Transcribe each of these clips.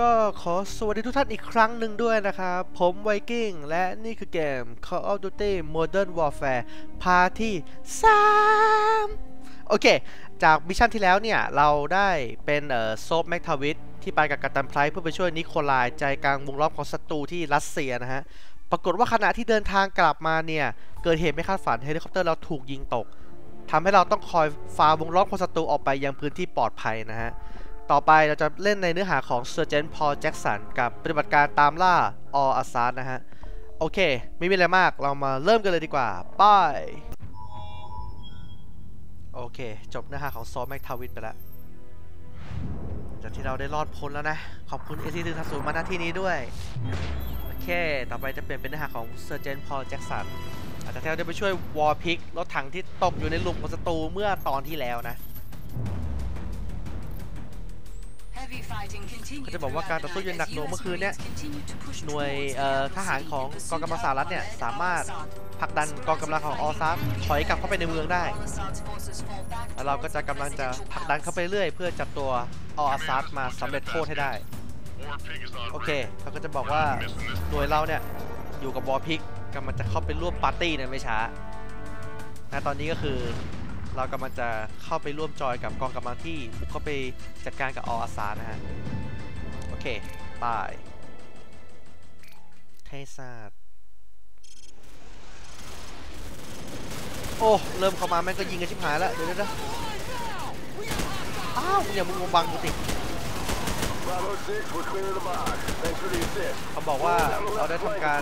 ก็ขอสวัสดีทุกท่านอีกครั้งหนึ่งด้วยนะครับ ผมไวกิ้งและนี่คือเกม Call of Duty Modern Warfare พาที่ 3 โอเค จากมิชชั่นที่แล้วเนี่ย เราได้เป็นเอ่อโซฟแมกทาวิทที่ไปกับกัปตันไพร์เพื่อไปช่วยนิโคลายใจกลางวงล้อมของศัตรูที่รัสเซียนะฮะ ปรากฏว่าขณะที่เดินทางกลับมาเนี่ย เกิดเหตุไม่คาดฝันเฮลิคอปเตอร์เราถูกยิงตกทำให้เราต้องคอยฝ่าวงล้อมของศัตรูออกไปยังพื้นที่ปลอดภัยนะฮะ ต่อไปเราจะเล่นในเนื้อหาของ Sergeant Paul Jackson กับปฏิบัติการตามล่า All Assad นะฮะ โอเค ไม่มีอะไรมากเรามาเริ่มกันเลยดีกว่าไปโอเค จบเนื้อหาของซอแม็กทาวินไปแล้วจากที่เราได้รอดพ้นแล้วนะ ขอบคุณ AC 1 0 0มาณที่นี้ด้วย โอเค ต่อไปจะเปลี่ยนเป็นเนื้อหาของ Sergeant Paul Jackson อาจจะเราได้ไปช่วยวอลพิกรถถังที่ตกอยู่ในหลุมของศัตรูเมื่อตอนที่แล้วนะ ก็จะบอกว่าการต่อสู้อย่างหนักหน่วงเมื่อคืนเนี้ยหน่วยทหารของกองกำลังสหรัฐเนี่ยสามารถผลักดันกองกำลังของออซัสถอยกลับเข้าไปในเมืองได้ แล้วเราก็จะกำลังจะผลักดันเข้าไปเรื่อยเพื่อจับตัวออซัสมาสำเร็จโทษให้ได้ โอเคเขาก็จะบอกว่าหน่วยเราเนี่ยอยู่กับวอพิกกำลังจะเข้าไปร่วมปาร์ตี้เนี่ยไม่ช้านะตอนนี้ก็คือ เรากำลังจะเข้าไปร่วมจอยกับกองกำลังที่บุกเข้าไปจัดการกับออซานะฮะ โอเคบายเทศาสโอ้ เริ่มเข้ามาแม่งก็ยิงกันชิบหายแล้ว เดี๋ยวเดี๋ยวอ้าวอย่ามึงบังกูติเขาบอกว่าเราได้ทำการ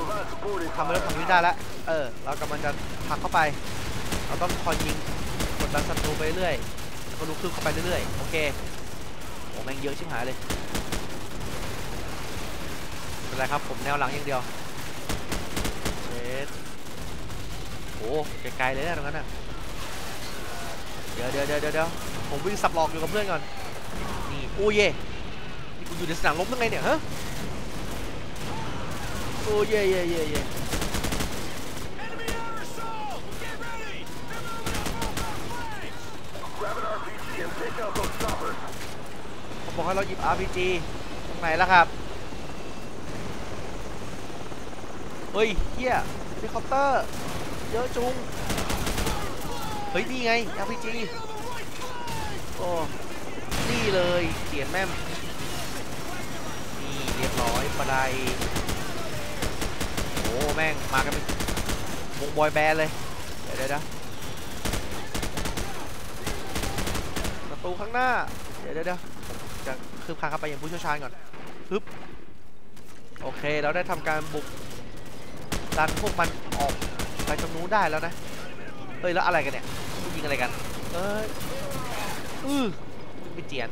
ทำเรื่องทำนี้ได้แล้ว เออ เรากำลังจะผลักเข้าไป เราต้องคอยยิง กดดันศัตรูไปเรื่อยแล้วก็ลุกขึ้นเข้าไปเรื่อยๆโอเคโอ้แม่งเยอะชิบหายเลยเป็นไรครับผมแนวหลังอย่างเดียวเช็ดโอ้ไกลๆเลยนะตรงนั้นน่ะเดี๋ยวเดี๋ยวเดี๋ยวเดี๋ยวผมวิ่งสับหลอกอยู่กับเพื่อนก่อนนี่โอ้เย่นี่กูอยู่ในสนามรบยังไงเนี่ยฮะโอ้เย่เย่เย่เย่เขาบอก ให้เราหยิบ RPG ตรงไหนล่ะครับ เฮ้ยเฮียเฮลิคอปเตอร์ เยอะจุง เฮ้ย นี่ไง RPG โอ้ นี่เลยเขียนแม่มนี่เรียบร้อยบันไดโอ้แม่ง มากันเป็นวงบอยแบนด์เลย เดี๋ยวเดี๋ยวประตูข้างหน้า เดี๋ยวเดี๋ยว คืบคลานเข้าไปอย่างผู้เชี่ยวชาญก่อนฮึบโอเค เราได้ทำการบุกดันพวกมันออกไปตรงนู้นได้แล้วนะเฮ้ยแล้วอะไรกันเนี่ยยิงอะไรกัน เอ้ยอือไม่เจียน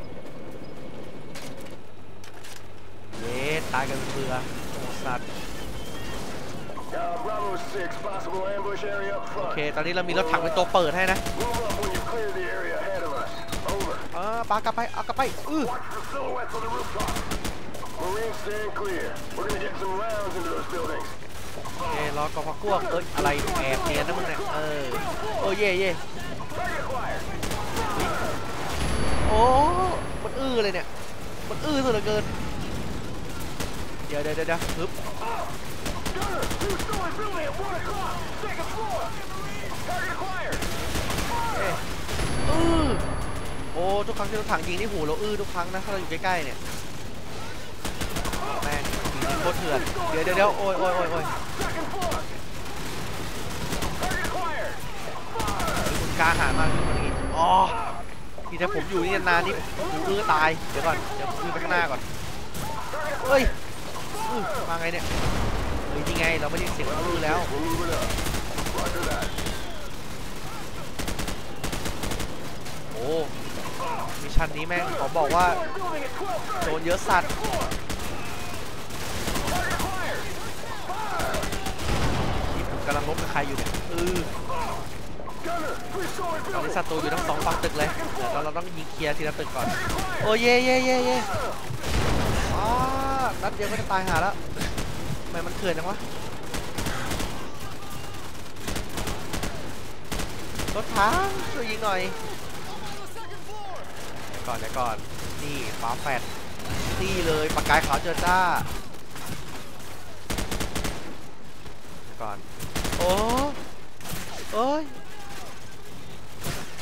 เย้ตายกันเป็นเบื่อโอ้สัตว์โอเค ตอนนี้เรามีรถถังเป็นตัวเปิดให้นะ เออปากลับไปเอากลับไปอือโอเครอกองพักพวกเอ้ยอะไรแอบเนียนนะมึงเนี่ยเออโอ้เย่เย่โอ้มันอื้อเลยเนี่ยมันอื้อสุดเหลือเกินเดี๋ยวเดี๋ยวเดี๋ยวฮึบเอ๊ะอื้อโอ้ ทุกครั้งที่รถถังยิงนี่หูเราอื้อทุกครั้งนะถ้าเราอยู่ใกล้ๆเนี่ยแม่งยิงโคตรเถื่อนเดี๋ยวเดี๋ยวโอ้ยโอ้ยโอ้ยโอ้ยคุณกล้าหาญมากเลยวันนี้อ๋อที่ถ้าผมอยู่นี่นานนี่หูอื้อตายเดี๋ยวก่อนเดี๋ยวอื้อไปข้างหน้าก่อนเฮ้ยมาไงเนี่ยเฮ้ยนี่ไงเราไม่ได้เสียงอื้อแล้วโอ้ มิชชั่นนี้แม่งขอบอกว่าโดนเยอะสัตว์นี่ผมกำลังลบกับใครอยู่เนี่ยเออตอนนี้ศัตรูอยู่ทั้งสองฝั่งตึกเลยเดี๋ยวเราต้องยิงเคลียร์ทีละตึกก่อน โอ้เย่เย่เย่เย่อ๋อนัดเดียวก็จะตายหาแล้วทำไมมันเขื่อนจังวะรถถังช่วยยิงหน่อย ก่อนเดี๋ยวก่อน นี่ฟ้าแฟดนี่นี่เลยปากกายขาวเจอจ้าเดี๋ยวก่อน โอ้เอ้ย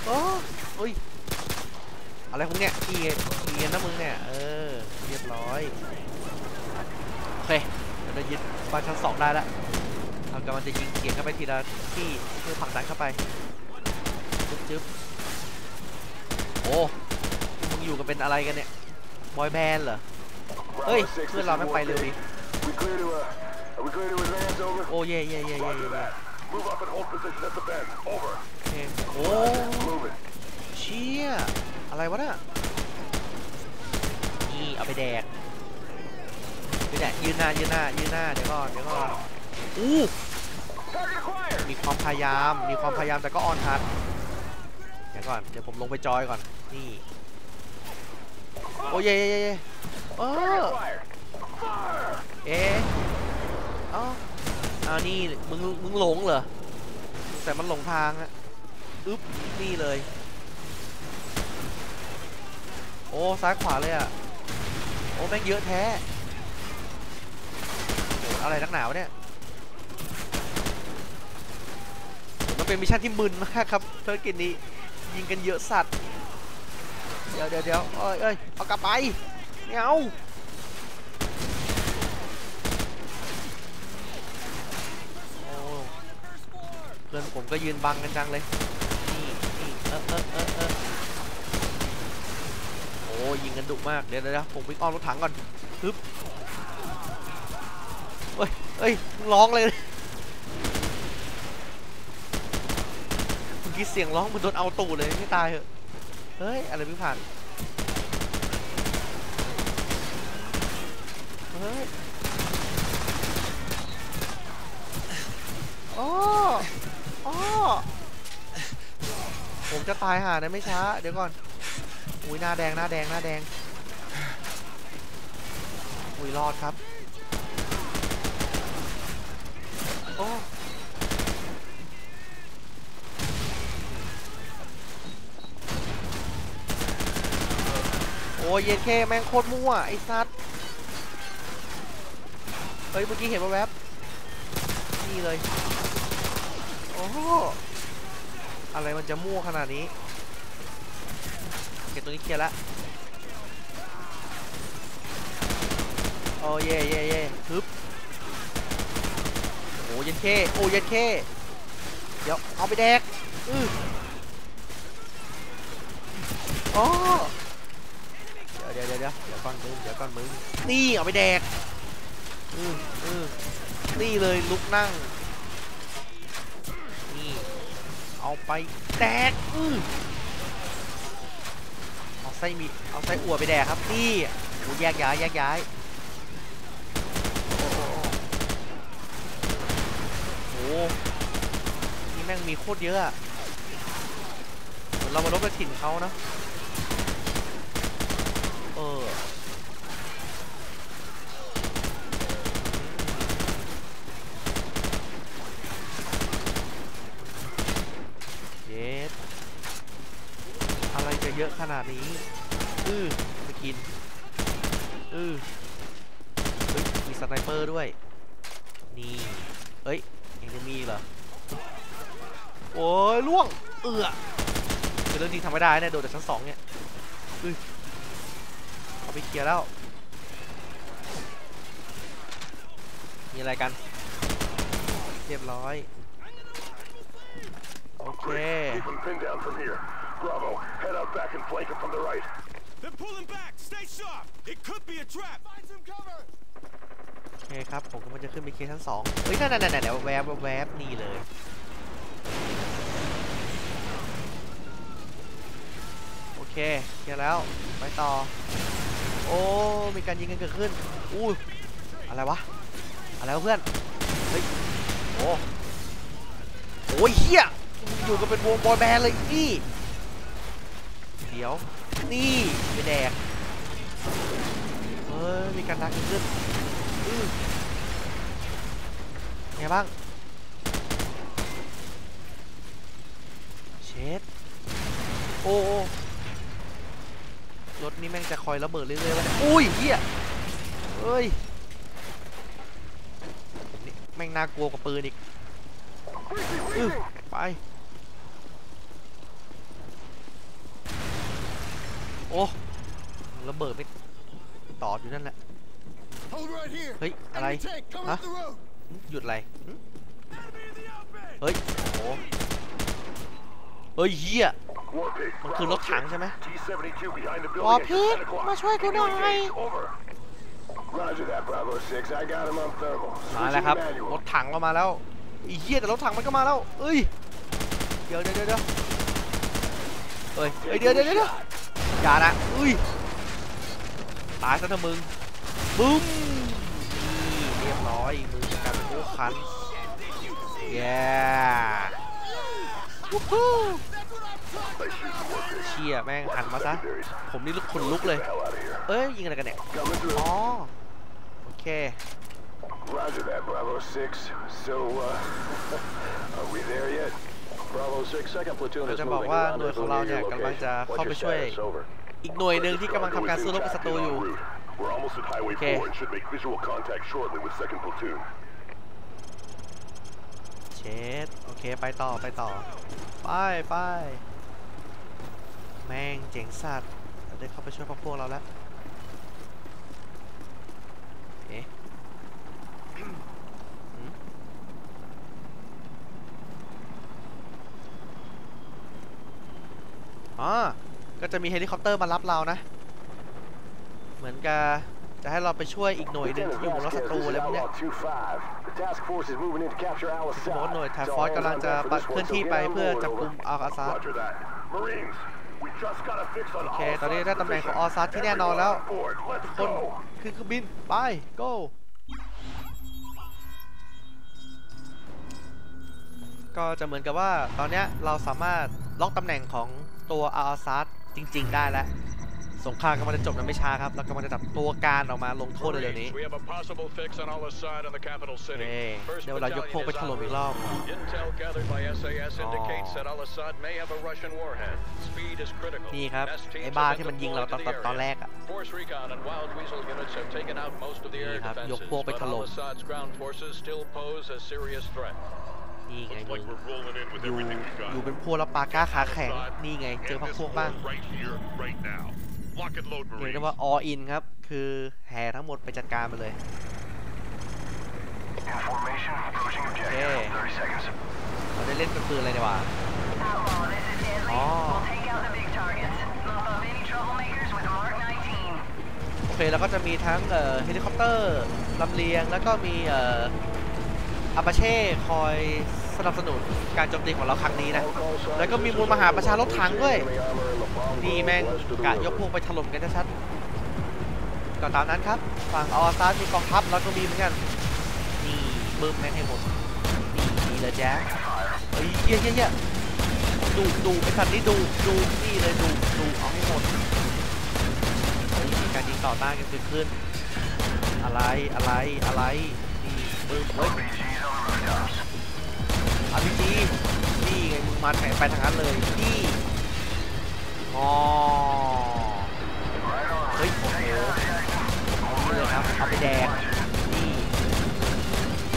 โอ้โอ้ยอะไรของเนี่ยอีเอียนนะมึงเนี่ย เออ เรียบร้อยโอเคเดี๋ยวเรายึดบ้านชั้นสองได้แล้วเรากำลังจะยิงเขียนเข้าไปทีละที่เพื่อผลักดันเข้าไป จึ๊บจึ๊บโอ้ อยู่กันเป็นอะไรกันเนี่ยบอยแบนด์เหรอเฮ้ยเพื่อนเราไม่งไปเร็วดิ We clear to, uh, are we clear to advance, over? โอ้เย่เย่เย่เย่ Roger เย่ that. Move up and hold position at the bend. Over. โอเคโอ้ Moving. เชี่ยอะไรวะเนี่ยนี่เอาไปแดกไปแดกยืนหน้ายืนหน้ายืนหน้าเดี๋ยวก่อนเดี๋ยวก่อนอู้ Target acquired. มีความพยายามมีความพยายามแต่ก็ออนทัดเดี๋ยวก่อนเดี๋ยวผมลงไปจอยก่อนนี่ โอ้ยเย่เย่เย่เออเอ๊ะเอ้าเอานี่มึงมึงหลงเหรอแต่มันหลงทางอะอึ๊บนี่เลย โอ้ซ้ายขวาเลยอะโอ้แม่งเยอะแท้อะไรนักหนาวเนี่ยมันเป็นมิชชั่นที่มึนมากครับภารกิจนี้ยิงกันเยอะสัตว์เดี๋ยวเดี๋ยวเดี๋ยวเอ้ยเอ้ย เอากลับไปไม่เอาโอ้เพื่อนผมก็ยืนบังกันจังเลยนี่นี่เออเออเออเออโอ้ยิงกันดุมาก เดี๋ยวเดี๋ยวผมวิ่งอ้อมรถถังก่อนฮึบเฮ้ยเฮ้ยร้องเลยเมื่อกี้เสียงร้องเหมันโดนเอาตูดเลยไม่ตายเหอะ เฮ้ย อะไรเพิ่งผ่าน เฮ้ยอ้ออ้ ผมจะตายห่านะไม่ช้า เดี๋ยวก่อน อุ้ยหน้าแดงหน้าแดงหน้าแดง อุ้ยรอดครับ โอ้โอ้ยเย็นเคแม่งโคตรมั่วไอ้สัตว์ เฮ้ยเมื่อกี้เห็นว่าแวบนี่เลย โอ้โหอะไรมันจะมั่วขนาดนี้เก็บตัวนี้เคลียร์ละโอ้เย่เย่เย่ฮึบโอ้ย็นเคโอ้ย็นเคเดี๋ยวเอาไปแดกอือโอ้เดี๋ยวเดี๋ยวเดี๋ยวเดี๋ยวก่อนมึงเดี๋ยวก่อนมึงนี่เอาไปแดก อืออือนี่เลยลุกนั่ง นี่ เอาไปแดกอือเอาไส้มี เอาไส้อั่วไปแดกครับ นี่โอ้แยกย้ายแยกย้ายโอ้โหนี่แม่งมีโคตรเยอะอะเหมือนเรามาลบกับถิ่นเขานะ เออ เยสอะไรจะเยอะ ขนาดนี้ อือไปกิน อือยมีสไนเปอร์ด้วย นี่ เอ้ยยังจะมีเหรอ โอ้ยล่วง เอือคือเรื่องจริงทำไม่ได้เนี่ย โดดจากชั้นสองเนี่ยอือเอาไปเคลียร์แล้ว มีอะไรกัน เรียบร้อย โอเค Keep them pinned down from here. Bravo. Head out back and flank it from the right. They're pulling back. Stay sharp. It could be a trap. Find some cover. โอเคครับ ผมกำลังจะขึ้นไปเคชั้นสองเฮ้ยนั่นนั่นนั่นเดี๋ยวแวบแวบนี่เลย โอเคเคลียร์แล้ว ไปต่อ โอ้ มีการยิงกันเกิดขึ้น อู้ยอะไรวะ อะไรวะเพื่อน เฮ้ย โอ้โอ้ยเฮียอยู่กันเป็นวงบอยแบนด์เลยนี่ เดี๋ยว นี่ไปแดกเฮ้ยมีการดักขึ้นอือไงบ้าง เช็ด โอ้โอรถนี่แม่งจะคอยระเบิดเรื่อยๆวะเนี่ยอุ้ยเฮียเอ้ยนี่แม่งน่ากลัวกว่าปืนอีกอไป โอ้ระเบิดไม่ต่ออยู่นั่นแหละ Hold right here. เฮ้ย อะไร Enemy tank coming Huh? up the road. หึหยุดอะไรหึ Enemy in the outbed. เฮ้ย โอ้เฮ้ยเฮีย Warpig, มันคือรถถังใช่ไหม T-72 behind the วอ building พิ at ก10 o'clock. มาช่วยกูหน่อย Over. Roger that, Bravo 6. I got him on thermal. มาแล้วครับ Switching to ร manual. ถถังเรามาแล้วอีเหี้ยแต่รถถังมันก็มาแล้ว เอ้ย เดี๋ยวเดี๋ยวเดี๋ยวเดี๋ยวเอ้ยเอ้ยเดี๋ยวเดี๋ยวเดี๋ยวเดี๋ยว อย่านะอุ้ยตายซะเถอะมึงบึ้มเรียบร้อยมือกันโอ้คันแย่เชี่ยแม่งหันมาซะ ผมนี่ลุกคนลุกเลย เอ้ยยิงอะไรกันเนี่ย อ๋อ โอเค Roger that, Bravo 6. So, uh, are we there yet? Bravo 6, second platoon เรา is จะบอก moving ว่า around หน่วย and ของเรา near เนี่ย your กำลังจะ location. เข้า What's ไป your ช่วย status? Over. อีกหน่วยหนึ่งที่กำลังทำการสู้รบกับศัตรูอยู่ We're almost at Highway Okay. 4 and should make visual contact shortly with second platoon. เชดโอเคไปต่อไปต่อ ไปไปแม่งเจ๋งสัตว์เราได้เข้าไปช่วยพวกพวกเราแล้วเอ๊ะหืม อ๋อ ก็จะมีเฮลิคอปเตอร์มารับเรานะ เหมือนกับจะให้เราไปช่วยอีกหน่วยหนึ่งที่อยู่บนรถศัตรูอะไรพวกเนี้ย Outlaw 2-5. The task force is moving in to capture ผมบอกว่า Al-Assad. หน่วย It's ทา all ฟอส hands กำลัง on จะ deck for ปัด this เคลื่อน one, ที่ so ไป get on เพื่อ board, จับกลุ่ over. มอัลอาซาด Roger that. Marines, we just got a fix on โอเค all ตอนนี้ sides ได้ตำแหน่งของออซัสที่แน่นอนแล้วทุกคนขึ้นเครื่องบิน ไป go ก็จะเหมือนกับว่าตอนเนี้ยเราสามารถล็อกตำแหน่งของ ตัวอาร์ซัสจริง ๆ ได้แล้ว สงครามกำลังจะจบนั้นไม่ช้าครับเรากำลังจะจับตัวการออกมาลงโทษเร็วๆนี้ We have a possible fix on Al-Assad in the capital เอ้ city. First เดี๋ยวเรายกพวก battalion ไป is ถล่ม en อีกร route. อบ Intel gathered by SAS indicates Oh. that Al-Assad may have a Russian warhead. Speed is critical. นี่ครับ Best teams ไอ้บ้า have ที่ been มันยิงเราตอน deployed to ตอน the ตอนแร area. กอะ Force Recon and Wild Weasel units have taken out most of the air นี่ครับ defenses, ยกพวกไป but ถล่ม นี่ไง Looks มึ like ง we're rolling in with อยู่ everything we อยู่ got. เป็นพวกแล้วปากล้าขาแข็งนี่ไง เจอ End พัก this พวกบ้าง war right here, right now. Lock and load, เรียก Marines. ได้ว่า all in ครับ คือแห่ทั้งหมดไปจัดการไปเลย Information approaching objective. Okay. 30 seconds. เราได้เล่นเป็นปืนอะไรดีกว่า Outlaw, this is Deadly. Oh. We'll take out the big targets. Mop up any troublemakers with Mark 19. โอเคแล้วก็จะมีทั้งเอ่อเฮลิคอปเตอร์ลำเลียงแล้วก็มีเอ่ออาปาเช่คอย สนับสนุนการโจมตีของเราครั้งนี้นะ แล้วก็มีมวลมหาประชารถถังด้วยนี่แม่งกะยกพวกไปถล่มกันชัดๆก็ตามนั้นครับ ฝั่งออซาร์มีกองทัพเราก็มีเหมือนกันนี่บึ้มแม่งให้หมดนี่เลยแจ๊คเฮ้ยเยี่ยเยี่ยเยี่ยดูดูไอ้สัตว์นี่ดูดูนี่เลยดูดูเอาให้หมดมีการยิงต่อต้านกันเกิดขึ้น อะไรอะไรอะไรนี่บึ้มเฮ้ย อาพี่จีนี่ไงมึงมาแข่งไปทางนั้นเลยนี่งอเฮ้ยโอ้โหนี่เลยครับเอาไปแดกนี่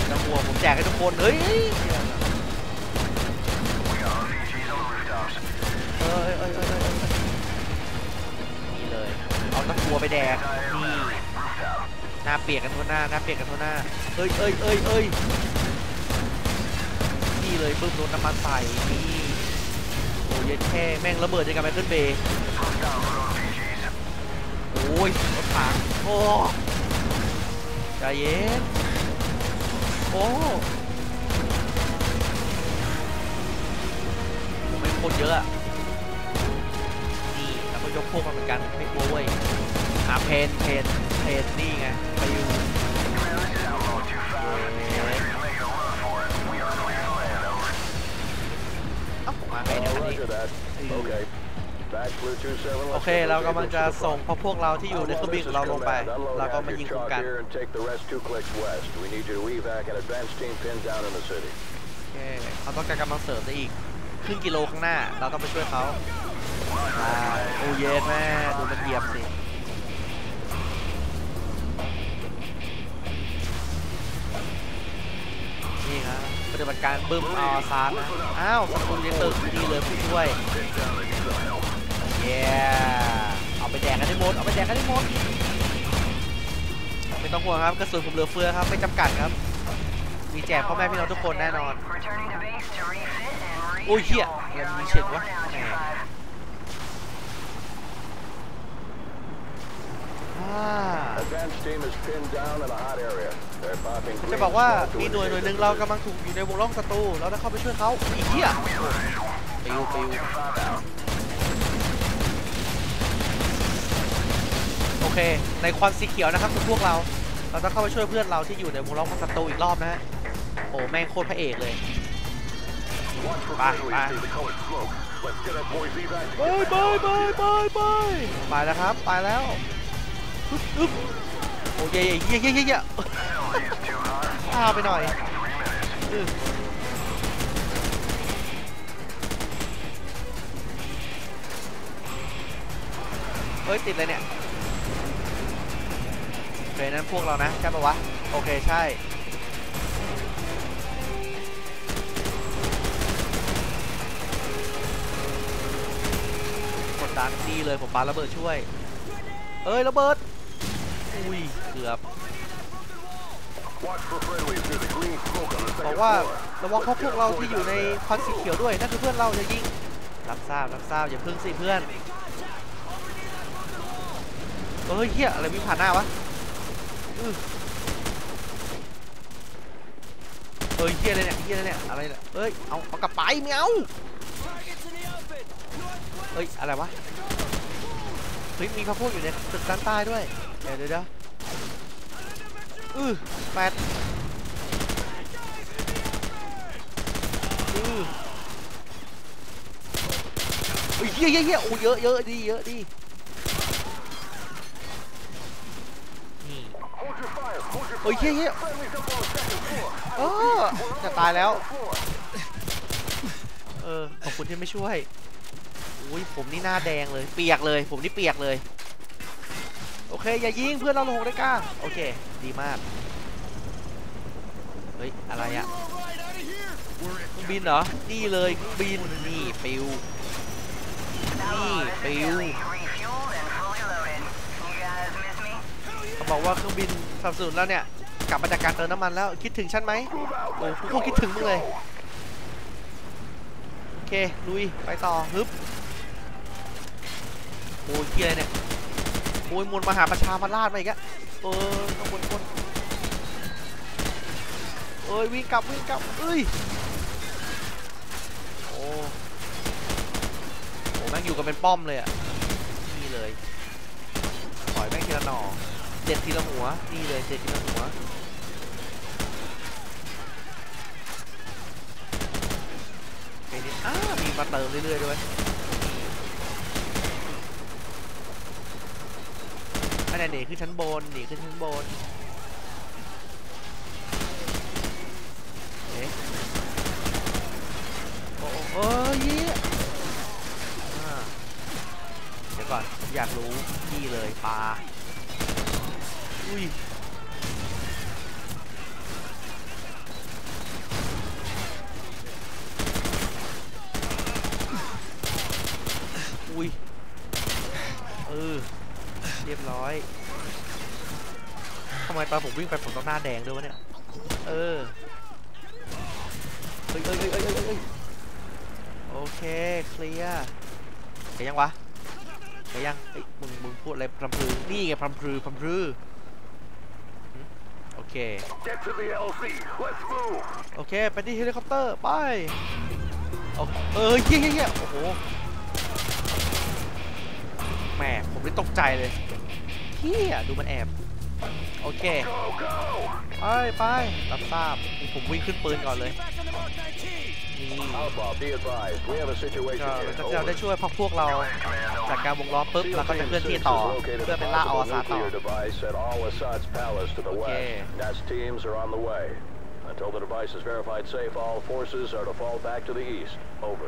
จะหัวผมแจกให้ทุกคนเฮ้ยเอ้ยเอ้ยเอ้ยเอ้ยเอ้ยนี่เลยเอาตะกัวไปแดกนี่หน้าเปียกกันทั่วหน้าหน้าเปียกกันทั่วหน้าเอ้ยเอ้ยเอ้ยเอ้ย นี่เลยบึ้มโดนน้ำมันใส่นี่โอ้ยเย็นแค่แม่งระเบิดยังกับไมเคิลเบย์โอ้ยรถถังโอ้ใจเย็นโอ้ไม่โคตรเยอะอะนี่แล้วก็ยกพวกมาเหมือนกันไม่กลัวเว้ยอะเพนเพนเพนนี่ไงไปอยู่ เอ้าผมมาไงเนี่ยวันนี้ Roger that. Okay. Back platoon 7. โอเคเรากำลังจะส่งพวกพวกเราที่อยู่ในเครื่องบินของเราลงไปแล้วก็มายิงคุมกัน and take the rest two clicks west. We need you to evac an advance team pinned down in the city. โอเคเขาต้องการกำลังเสริมได้อีกครึ่งกิโลข้างหน้า เราต้องไปช่วยเขาได้โอ้เย็นแม่ดูมันเหยียบสินี่ครับ ปฏิบัติการบึ้มออซาร์นะอ้าวศัตรูยังตึกดีเลยผู้ช่วยเย้เอาไปแดกกันให้หมดเอาไปแดกกันให้หมดไม่ต้องห่วงครับกระสุนผมเหลือเฟือครับไม่จำกัดครับ มีแจกพ่อแม่พี่น้องทุกคนแน่นอน Returning to base to refit and Ôi, kìa, refuel. làm You're gì on xịn your quá. cooldown, Nè. Team Five. อ่า จะบอกว่ามีหน่วยหน่วยหนึ่งเรากำลังถูกอยู่ในวงล้อมศัตรูเราต้องเข้าไปช่วยเขาอีเหี้ยปิวปิวโอเค ในควันสีเขียวนะครับคือพวกเรา เราต้องเข้าไปช่วยเพื่อนเราที่อยู่ในวงล้อมของศัตรูอีกรอบนะฮะโอ้แม่งโคตรพระเอกเลย Watch for Bye, friendlies bye. through the colored smoke. Let's get our boys evac ไปไปไปไปไปไปแล้วครับ ไปแล้วอึ๊บอึ๊บ โอ้ยเย่เย่เย่เย่เย่พาไปหน่อยเฮ้ยติดเลยเนี่ยเคนั้นพวกเรานะใช่ปะวะ โอเคใช่กดดันดีเลยผมปาระเบิดช่วย เอ้ยระเบิด อุ้ยเกือบบอกว่าระวังพวกพวกเราที่อยู่ในควันสีเขียวด้วยนั่นคือเพื่อนเราจะยิงรับทราบรับทราบอย่าพึ่งสิเพื่อนเฮ้ยเฮียอะไรวิ่งผ่านหน้าวะอื้อเฮ้ยเฮียอะไรเนี่ยเฮียอะไรเนี่ยอะไรเนี่ยเอ้ยเอาเอากลับไปไม่เอาเฮ้ยอะไรวะเฮ้ยมีพระพวกอยู่ในตึกด้านใต้ด้วย ดี๋ยวเดี๋ยวเดี๋ยวอือแปดอือเฮ้ยเฮียเฮียเฮียโอ้เยอะเยอะดีเยอะดีนี่ Hold your fire. Hold your เฮ้ยเฮียเฮีย friendlies up on the second floor. เออจะตายแล้ว เออขอบคุณที่ไม่ช่วยอุ้ยผมนี่หน้าแดงเลย เปียกเลย ผมนี่เปียกเลยโอเคอย่ายิงเพื่อนเราลงได้กล้าโอเค ดีมาก เฮ้ย อะไรอะเครื่องบินเหรอ นี่เลยเครื่องบินนี่ปิวนี่ปิวเขาบอกว่าเครื่องบินสับสนุนแล้วเนี่ย กลับมาจากการเติมน้ำมันแล้วคิดถึงฉันไหมโอ้กูก็คิดถึงมึงเลยโอเคลุยไปต่อฮึบโอ้ยเกียอะไรเนี่ย โอ้ยมวลมหาประชามาลาดมาอีกอะเออข้างบนข้างบนเอ้ยวิ่งกลับวิ่งกลับเอ้ยโอ้โหแม่งอยู่กันเป็นป้อมเลยอะนี่เลยปล่อยแม่งทีละหน่อเด็ดทีละหัวนี่เลยเด็ดทีละหัวโอเคนี่อ้ามีมาเติมเรื่อยๆด้วย ไม่ไหนหนีขึ้นชั้นบนหนีขึ้นชั้นบนเอ๊ะโอ้โหเอ้ยเดี๋ยวก่อน อยากรู้นี่เลยปลาอุ้ย เออ เรียบร้อยทำไมตอนผมวิ่งไปผมต้องหน้าแดงด้วยวะเนี่ย เออเฮ้ยเฮ้ยเฮ้ยเฮ้ยเฮ้ยเฮ้ยโอเค เคลียร์เห็นยังวะเห็นยังเฮ้ยมึง มึงพูดอะไรพรำพรือนี่ไงพรำพรือพรำพรือโอเค Get to the LZ. Let's move. โอเค ไปที่เฮลิคอปเตอร์ ไปเอเออเฮี้ยเฮี้ยเฮี้ยโอ้โห แหมผมได้ตกใจเลยเฮี้ยดูมันแอบ โอเค Go, go. ไปไปรับทราบนี่ผมวิ่งขึ้นปืนก่อนเลย นี่ Outlaw, be advised. We have a ก็ situation หลั here. งจากที่เราได้ Over. ช่วยพักพวกเราจากการวงล้อมปุ๊บ SEAL เราก็จะ Team เคลื่อนที่ six ต่อ has located เพื่อ a ไปล่าอว possible สานต่อ nuclear device at Al Assad's palace to the Okay. west. NAS teams are on the way. Until the device is verified safe, all forces are to fall back to the east. Over.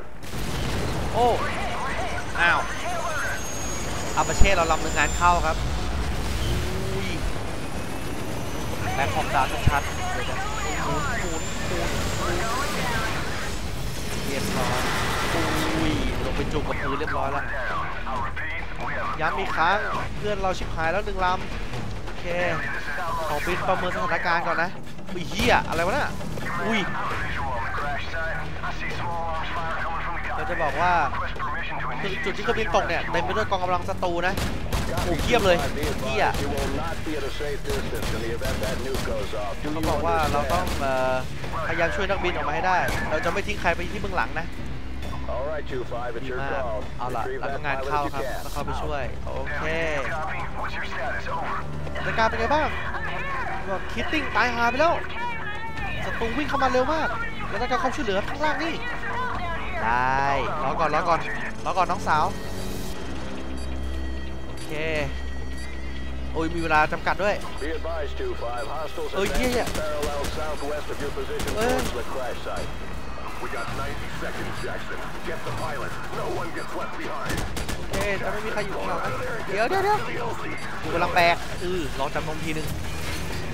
โอ้ อาปาเช่เราลำหนึ่งงานเข้าครับแบ็คของดาวชัดๆเลยนะหมุนหมุนหมุนหมุนเรียบร้อยอุ้ยลงไปจุกกับพื้นเรียบร้อยแล้วย้ำอีกครั้งเพื่อนเราชิบหายแล้วหนึ่งลำโอเคขอบินประเมินสถานการณ์ก่อนนะอุ้ยเฮียอะไรวะน่ะอุ้ย เราจะบอกว่าคือจุดที่เครื่องบินตกเนี่ยเต็มไปด้วยกองกำลังศัตรูนะโอ้เทียบเลย Be เฮีย advised, you will not be at a safe distance in the event that nuke goes off. Do เขาบอกว่าเราต้องพยายามช่วยนักบินออกมาให้ได้ เราจะไม่ทิ้งใครไปที่เบื้องหลังนะดีมากเอาล่ะเราต้องงานเข้าครับ can. ต้องเข้าไปช่วย โอเค Copy. What's your status? Over. สถานการเป็นไงบ้างบอกคิตติ้งตายหาไปแล้วศัตรูวิ่งเข้ามาเร็วมาก แล้วต้องการความช่วยเหลือข้างล่างนี่ ได้รอก่อนรอก่อนรอก่อนน้องสาว โอเค โอ้ย มีเวลาจำกัดด้วย Be advised, 2-5, hostiles Oh, yeah, yeah. advancing parallel southwest of your position Eh. towards the crash site. We got 90 seconds, Jackson. Get the pilot. No one gets left behind. โอเคจะไม่มีใครอยู่ข้างหลังนะเดี๋ยวเดี๋ยวเดี๋ยวกูกำลังแบกอือรอจับนมทีนึง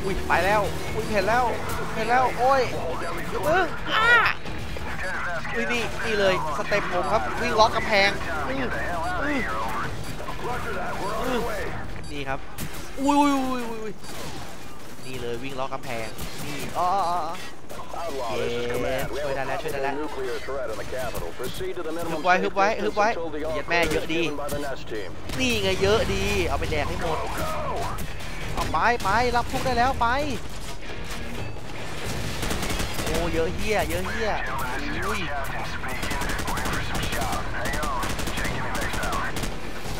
อุ้ย ไปแล้วอุ้ยเห็นแล้ว เห็นแล้ว โอ้ยอย่าเพิ่งอ้า อุ้ยนี่นี่เลยสเต็ปผมครับวิ่งล็อกกำแพงนี่ครับอุ้ยอุ้ยอุ้ยอุ้ยนี่เลยวิ่งล็อกกำแพงนี่อ๋ออ๋ออ๋อ Outlaw, this is Yeah, command. We have ช่วยได้แล้วช่วยได้แล้วฮึบไว้ฮึบไว้ฮึบไว้ until the เหยียดแม่เยอะดีนี่ไงเยอะดี เอาไปแดกให้หมดเอาไปไปรับพวกได้แล้วไปโอ้เยอะเฮียเยอะเฮีย อุ้ย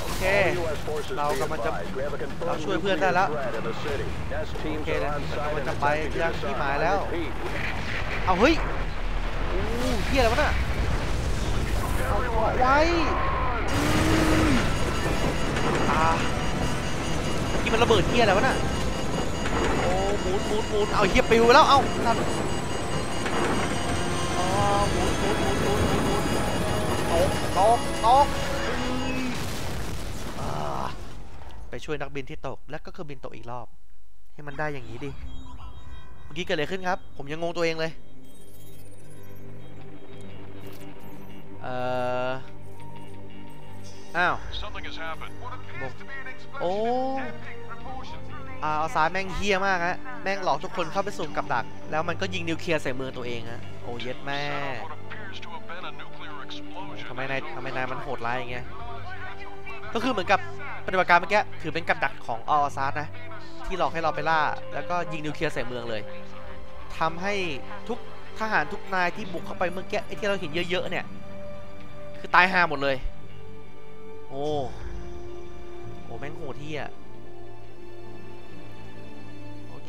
โอเค เรากำลังจะเราช่วยเพื่อนได้แล้ว โอเค are นะ on เรา site กำลังจะไป attempting to ยังที่หมายแล้ว เอาเฮ้ยอู้เฮียอะไรวะน่ะเอาไว้อ่าเมื่มันระเบิดเฮียอะไรวะน่ะโอ้หมุนหมุนหมุนเอาเฮียปิวไปแล้ว เอ้านั่น ตกตกตกอื้ออ่าไปช่วยนักบินที่ตก แล้วก็เครื่องบินตกอีกรอบ ให้มันได้อย่างนี้ดิ เมื่อกี้เกิดอะไรขึ้นครับ ผมยังงงตัวเองเลย เอ่อ อ้าว Something has happened. What appears to be an explosion โอ้ in epic proportions. อ่าเอาซ้ายแม่งเฮี้ยมากฮะแม่งหลอกทุกคนเข้าไปสู่กับดัก แล้วมันก็ยิงนิวเคลียร์ใส่เมืองตัวเองฮะโอ้เย็ดแม่ทำไมนายทำไมนายมันโหดร้ายอย่างเงี้ยก็คือเหมือนกับปฏิบัติการเมื่อกี้ถือเป็นกับดักของออซาร์นะ ที่หลอกให้เราไปล่า แล้วก็ยิงนิวเคลียร์ใส่เมืองเลยทำให้ทุกทหารทุกนายที่บุกเข้าไปเมื่อกี้ไอ้ที่เราเห็นเยอะๆเนี่ย คือตายห่าหมดเลย โอ้โหแม่งโหดที่อะ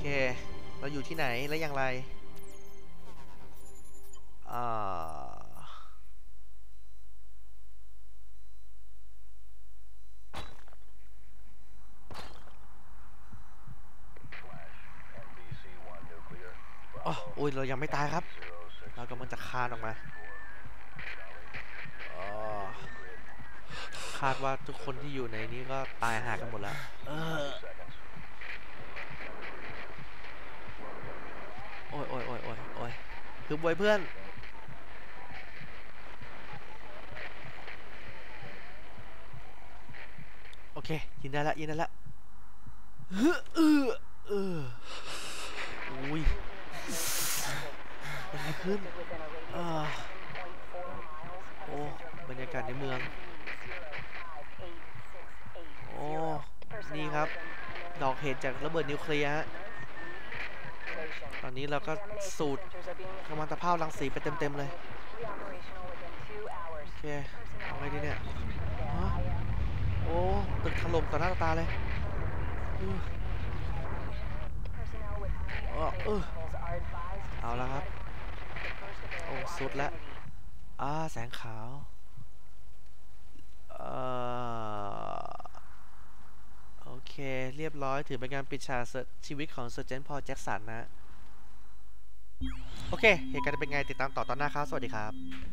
เค เราอยู่ที่ไหนและอย่างไรอ่าอ๋ออุ้ย เรายังไม่ตายครับ เรากำลังจะคานออกมา คาดว่าทุกคนที่อยู่ในนี้ก็ตายหากันหมดแล้วเออโอ้ยโอ้ยโอ้ยโอ้ยโอ้ยคือไว้เพื่อน โอเค ยินได้ละยินได้ละเฮ้อเออเอออุ้ยเป็นไงขึ้นอโอ้ บรรยากาศในเมือง โอ้ นี่ครับ ดอกเห็ดจากระเบิดนิวเคลียร์ฮะ ตอนนี้เราก็สูดกัมมันตภาพรังสีไปเต็มๆเลย โอเคเอาไงดีเนี่ยฮะโอ้ตึกถล่มต่อหน้าต่อตาเลยอื้อเออเออเอาแล้วครับ โอ้สุดแล้วอ่าแสงขาวเอ่อโอเค เรียบร้อยถือเป็นการปิดฉากเซอร์ชีวิตของเซอร์เจนพอลแจ็คสันนะ โอเค เหตุการณ์จะเป็นไงติดตามต่อตอนหน้าครับ สวัสดีครับ